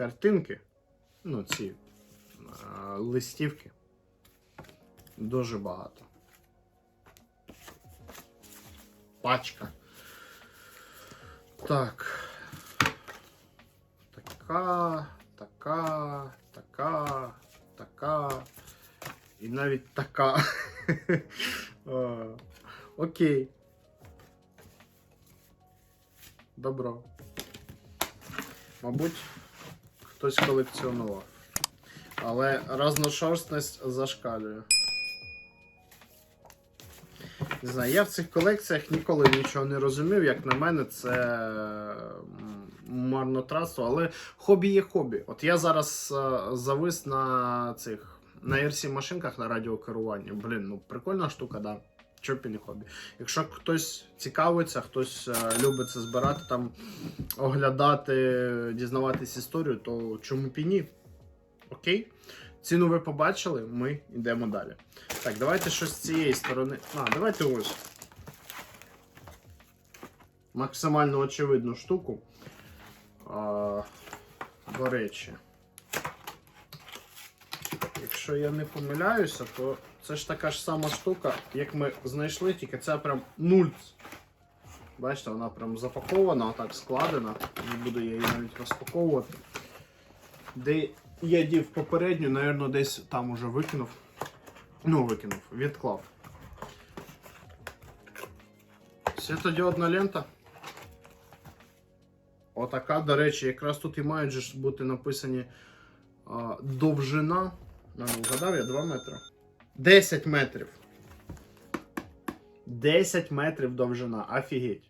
картинки, ну, ці а, листівки. Дуже багато. Пачка. Так. Така, така, така, така. І навіть така. Окей. Добро. Мабуть, хтось колекціонував. Але разношерстність зашкалює. Не знаю, я в цих колекціях ніколи нічого не розумів. Як на мене, це марнотратство, але хобі є хобі. От я зараз е, завис на цих на RC машинках на радіокеруванні. Блін, ну прикольна штука, да. Чого б і не хобі. Якщо хтось цікавиться, хтось е, любить це збирати, там оглядати, дізнаватись історію, то чому б ні? Окей? Ціну ви побачили, ми йдемо далі. Так, давайте щось з цієї сторони. А, давайте ось. Максимально очевидну штуку. А, до речі. Якщо я не помиляюся, то це ж така ж сама штука, як ми знайшли, тільки це прям нульц. Бачите, вона прям запакована, отак складена. Не буду я її навіть розпаковувати. Де я дів попередню, напевно, десь там уже викинув. Ну, викинув, відклав. Світодіодна лента. Отака, до речі, якраз тут і мають бути написані а, довжина. Ну, вгадав я 2 метри. 10 метрів. 10 метрів довжина. Офігеть.